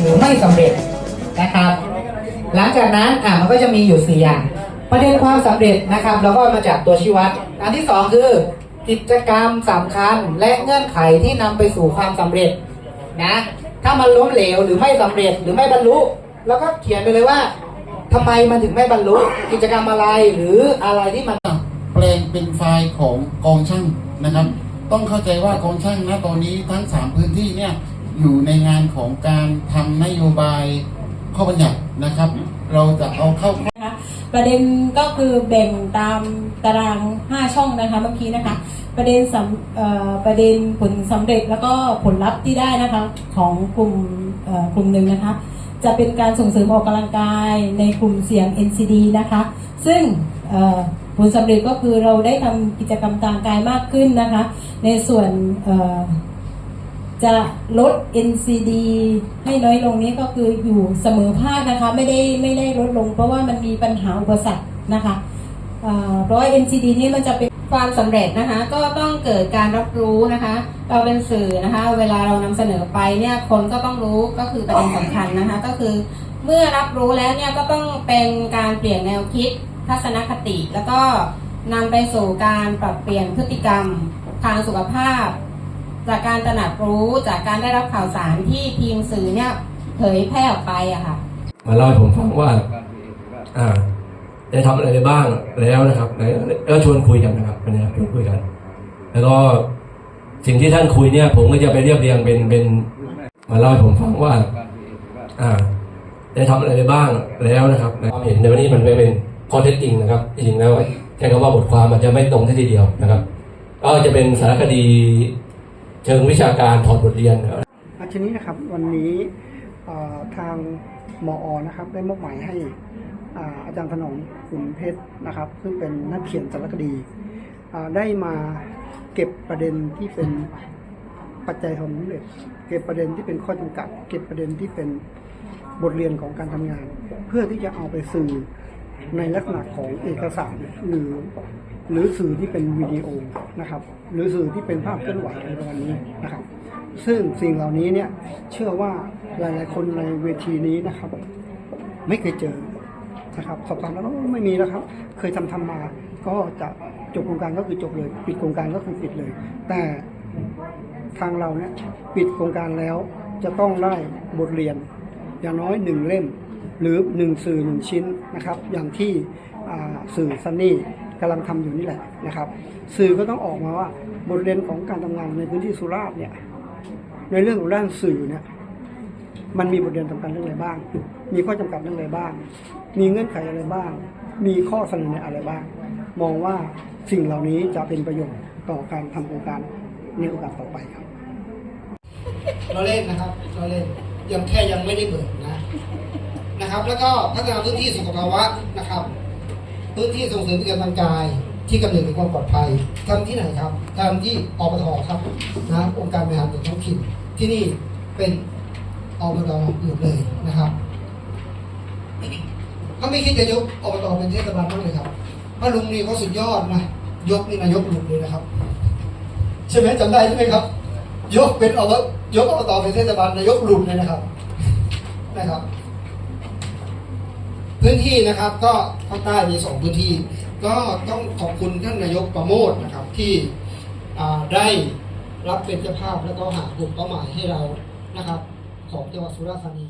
หรือไม่สำเร็จนะครับ หลังจากนั้นอะมันก็จะมีอยู่สี่อย่าง ประเด็นความสำเร็จนะครับเราก็มาจากตัวชี้วัด อันที่สองคือกิจกรรมสำคัญและเงื่อนไขที่นำไปสู่ความสำเร็จนะถ้ามันล้มเหลวหรือไม่สำเร็จหรือไม่บรรลุ แล้วก็เขียนไปเลยว่าทำไมมันถึงไม่บรรลุ กิจกรรมอะไรหรืออะไรที่มันแปลงเป็นไฟล์ของกองช่างนะครับ ต้องเข้าใจว่ากองช่างณตอนนี้ทั้งสามพื้นที่เนี่ยอยู่ในงานของการทำนโยบาย ข้อบัญญัตินะครับ เราจะเอาเข้านะคะประเด็นก็คือแบ่งตามตาราง 5 ช่องนะคะเมื่อกี้นะคะ ประเด็นสำเอ่อประเด็นผลสำเร็จแล้วก็ผลลัพธ์ที่ได้นะคะของกลุ่มเอ่อกลุ่มหนึ่งนะคะ จะเป็นการส่งเสริมออกกำลังกายในกลุ่มเสียง NCD นะคะ ซึ่งเอ่อผลสำเร็จก็คือเราได้ทำกิจกรรมทางกายมากขึ้นนะคะ ในส่วนเอ่อ จะลด NCD ให้น้อยลงนี้ก็คืออยู่เสมอภาคนะคะไม่ได้ไม่ได้ลดลง เพราะว่ามันมีปัญหาอุปสรรคนะคะร้อย NCD นี้มันจะเป็นความสำเร็จนะคะก็ต้องเกิดการรับรู้นะคะ เราเป็นสื่อนะคะ เวลาเรานำเสนอไปเนี่ยคนก็ต้องรู้ก็คือประเด็นสำคัญนะคะ ก็คือเมื่อรับรู้แล้วเนี่ยก็ต้องเป็นการเปลี่ยนแนวคิด ทัศนคติ แล้วก็นำไปสู่การปรับเปลี่ยนพฤติกรรมทางสุขภาพ จากการตระหนักรู้จากการได้รับข่าวสารที่ทีมสื่อเนี่ยเผยแพร่ออกไปอะค่ะ มาเล่าให้ผมฟังว่าอ่าได้ทำอะไรไปบ้างแล้วนะครับแล้วชวนคุยกันนะครับนนะครับชวนคุยกัน แล้วก็สิ่งที่ท่านคุยเนี่ย ผมก็จะไปเรียบเรียงเป็นเป็น มาเล่าให้ผมฟังว่า อ่า ได้ทำอะไรไปบ้างแล้วนะครับความเห็นในวันนี้มันไม่เป็นข้อเท็จจริงนะครับจริงแล้วใช้คำว่าบทความอาจจะไม่ตรงทีเดียวนะครับ ก็จะเป็นสารคดี เชิงวิชาการถอดบทเรียนครับอาทีนี้นะครับวันนี้ทางมอนะครับได้มอบหมายให้อาจารย์ถนอมขุนเพชรนะครับ ซึ่งเป็นนักเขียนสารคดีได้มาเก็บประเด็นที่เป็นปัจจัยของสำเร็จเก็บประเด็นที่เป็นข้อจำกัด เก็บประเด็นที่เป็นบทเรียนของการทำงาน เพื่อที่จะเอาไปสื่อ ในลักษณะของเอกสารหรือหรือสื่อที่เป็นวิดีโอนะครับ หรือสื่อที่เป็นภาพเคลื่อนไหวในวันนี้นะครับ ซึ่งสิ่งเหล่านี้เนี่ยเชื่อว่าหลายๆคนในเวทีนี้นะครับ ไม่เคยเจอนะครับสอบถามแล้วก็ไม่มีแล้วครับ เคยทำทำมาก็จะจบโครงการก็คือจบเลย ปิดโครงการก็คือปิดเลย แต่ทางเราเนี่ยปิดโครงการแล้วจะต้องได้บทเรียน อย่างน้อยหนึ่งเล่ม หรือหนึ่งสื่อหนึ่งชิ้นนะครับ อย่างที่สื่อซันนี่กำลังทำอยู่นี่แหละนะครับ สื่อก็ต้องออกมาว่าบทเรียนของการทำงานในพื้นที่สุราษฎร์เนี่ยในเรื่องของด้านสื่อเนี่ยมันมีบทเรียนสำคัญเรื่องอะไรบ้าง มีข้อจำกัดเรื่องอะไรบ้าง มีเงื่อนไขอะไรบ้าง มีข้อเสนอแนะอะไรบ้าง มองว่าสิ่งเหล่านี้จะเป็นประโยชน์ต่อการทำโครงการในโอกาสต่อไปครับ เราเล่นนะครับ เราเล่นยังแค่ยังไม่ได้เบิกนะ นะครับ แล้วก็พัฒนาพื้นที่สุขภาวะนะครับ พื้นที่ส่งเสริมกิจกรรมทางกาย ที่กำเนิดถึงความปลอดภัยทำที่ไหนครับทำที่อบตครับนะองค์การบริหารส่วนท้องถิ่นที่นี่เป็นอบตหมดเลยนะครับเขาไม่คิดจะยกอบตเป็นเทศบาลบ้างเลยครับพราะลุงนี่เขาสุดยอดนะยกนี่นายกหลุดเลยนะครับใช่ไหมจำได้ใช่ไหมครับ ยกเป็นอบยกอบตเป็นเทศบาลนายกหลุดเลยนะครับนะครับ พื้นที่นะครับก็ภาคใต้มีสองพื้นที่ ก็ต้องขอบคุณท่านนายกประโมทนะครับที่ได้รับเป็นเจ้าภาพแล้วก็หากลุ่มเป้าหมายให้เรานะครับ ของจังหวัดสุราษฎร์ธานี